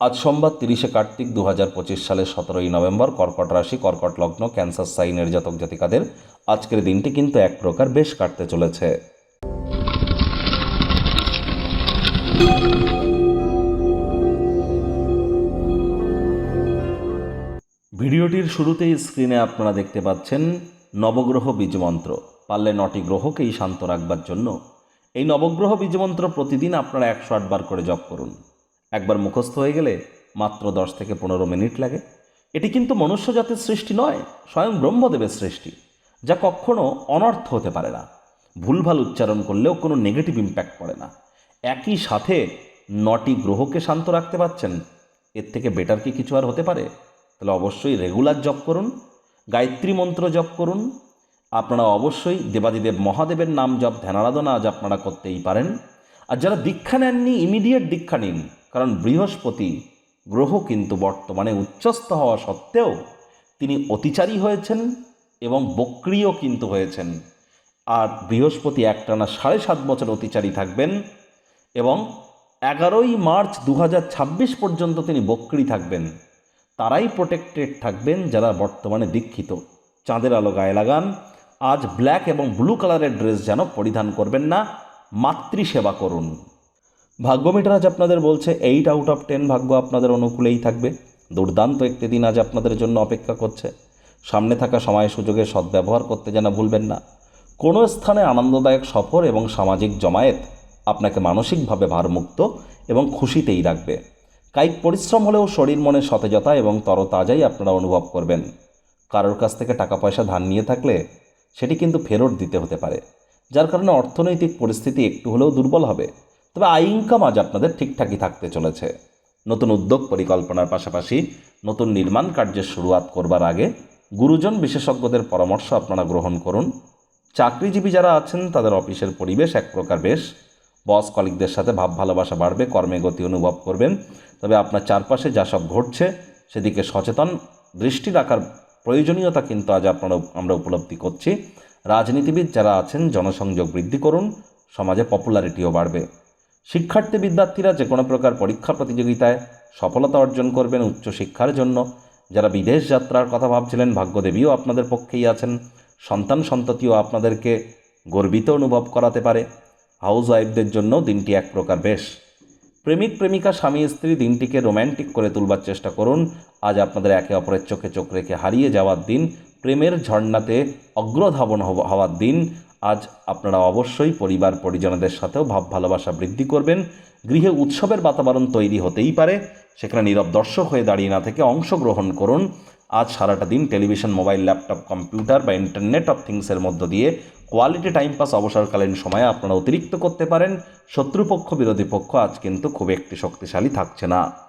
আজ সোমবার তিরিশে কার্তিক দু হাজার পঁচিশ সালের সতেরোই নভেম্বর কর্কট রাশি, কর্কট লগ্ন, ক্যান্সার সাইনের জাতক জাতিকাদের আজকের দিনটি কিন্তু এক প্রকার বেশ কাটতে চলেছে। ভিডিওটির শুরুতেই স্ক্রিনে আপনারা দেখতে পাচ্ছেন নবগ্রহ বীজমন্ত্র। পারলে নটি গ্রহকেই শান্ত রাখবার জন্য। এই নবগ্রহ বীজমন্ত্র প্রতিদিন আপনারা একশো আটবার করে জপ করুন। একবার মুখস্থ হয়ে গেলে মাত্র দশ থেকে পনেরো মিনিট লাগে। এটি কিন্তু মনুষ্য জাতির সৃষ্টি নয়, স্বয়ং ব্রহ্মদেবের সৃষ্টি, যা কখনো অনর্থ হতে পারে না। ভুলভাল উচ্চারণ করলেও কোনো নেগেটিভ ইম্প্যাক্ট পড়ে না। একই সাথে নটি গ্রহকে শান্ত রাখতে পারছেন, এর থেকে বেটার কি কিছু আর হতে পারে? তাহলে অবশ্যই রেগুলার জপ করুন, গায়ত্রী মন্ত্র জপ করুন। আপনারা অবশ্যই দেবাদিদেব মহাদেবের নাম জপ, ধ্যানারাধনা আজ আপনারা করতেই পারেন। আর যারা দীক্ষা নেননি ইমিডিয়েট দীক্ষা নিন। কারণ বৃহস্পতি গ্রহ কিন্তু বর্তমানে উচ্চস্থ হওয়া সত্ত্বেও তিনি অতিচারী হয়েছেন এবং বক্রিয় কিন্তু হয়েছেন। আর বৃহস্পতি একটানা সাড়ে সাত বছর অতিচারী থাকবেন এবং এগারোই মার্চ দু হাজার ছাব্বিশ পর্যন্ত তিনি বক্রি থাকবেন। তারাই প্রোটেক্টেড থাকবেন যারা বর্তমানে দীক্ষিত। চাঁদের আলো গায়ে লাগান। আজ ব্ল্যাক এবং ব্লু কালারের ড্রেস যেন পরিধান করবেন না। মাতৃসেবা করুন। ভাগ্য মিটার আজ আপনাদের বলছে এইট আউট অফ টেন ভাগ্য আপনাদের অনুকূলেই থাকবে। দুর্দান্ত একটি দিন আজ আপনাদের জন্য অপেক্ষা করছে। সামনে থাকা সময় সুযোগের সদ্ব্যবহার করতে যেন ভুলবেন না। কোনো স্থানে আনন্দদায়ক সফর এবং সামাজিক জমায়েত আপনাকে মানসিকভাবে ভারমুক্ত এবং খুশিতেই রাখবে। কায়িক পরিশ্রম হলেও শরীর, মনে সতেজতা এবং তরতাজাই আপনারা অনুভব করবেন। কারোর কাছ থেকে টাকা পয়সা ধার নিয়ে থাকলে সেটি কিন্তু ফেরত দিতে হতে পারে, যার কারণে অর্থনৈতিক পরিস্থিতি একটু হলেও দুর্বল হবে। তবে আয় ইনকাম আজ আপনাদের ঠিকঠাকই থাকতে চলেছে। নতুন উদ্যোগ পরিকল্পনার পাশাপাশি নতুন নির্মাণ কার্যের শুরুয়াত করবার আগে গুরুজন বিশেষজ্ঞদের পরামর্শ আপনারা গ্রহণ করুন। চাকরিজীবী যারা আছেন, তাদের অফিসের পরিবেশ এক প্রকার বেশ। বস কলিকদের সাথে ভাব ভালোবাসা বাড়বে, কর্মে গতি অনুভব করবেন। তবে আপনার চারপাশে যা সব ঘটছে, সেদিকে সচেতন, দৃষ্টি রাখার প্রয়োজনীয়তা কিন্তু আজ আপনারা আমরা উপলব্ধি করছি। রাজনীতিবিদ যারা আছেন, জনসংযোগ বৃদ্ধি করুন, সমাজে পপুলারিটিও বাড়বে। শিক্ষার্থী বিদ্যার্থীরা যে কোনো প্রকার পরীক্ষা প্রতিযোগিতায় সফলতা অর্জন করবেন উচ্চশিক্ষার জন্য। যারা বিদেশ যাত্রার কথা ভাবছিলেন, ভাগ্যদেবীও আপনাদের পক্ষেই আছেন। সন্তান সন্ততিও আপনাদেরকে গর্বিত অনুভব করাতে পারে। হাউস ওয়াইফদের জন্য দিনটি এক প্রকার বেশ। প্রেমিক, প্রেমিকা, স্বামী, স্ত্রী, দিনটিকে রোম্যান্টিক করে তুলবার চেষ্টা করুন। আজ আপনাদের একে অপরের চোখে চোখ রেখে হারিয়ে যাওয়ার দিন প্রেমের ঝর্ণাতে অগ্রধাবন হওয়ার দিন, আজ আপনারা অবশ্যই পরিবার পরিজনদের সাথেও ভাব ভালোবাসা বৃদ্ধি করবেন। গৃহে উৎসবের বাতাবরণ তৈরি হতেই পারে। সেখানে নীরব দর্শক হয়ে দাঁড়িয়ে না থেকে অংশগ্রহণ করুন। আজ সারাটা দিন টেলিভিশন, মোবাইল, ল্যাপটপ, কম্পিউটার বা ইন্টারনেট অফ থিংসের মধ্য দিয়ে কোয়ালিটি টাইম পাস অবসরকালীন সময়ে আপনারা অতিরিক্ত করতে পারেন। শত্রুপক্ষ, বিরোধী পক্ষ আজ কিন্তু খুব একটি শক্তিশালী থাকছে না।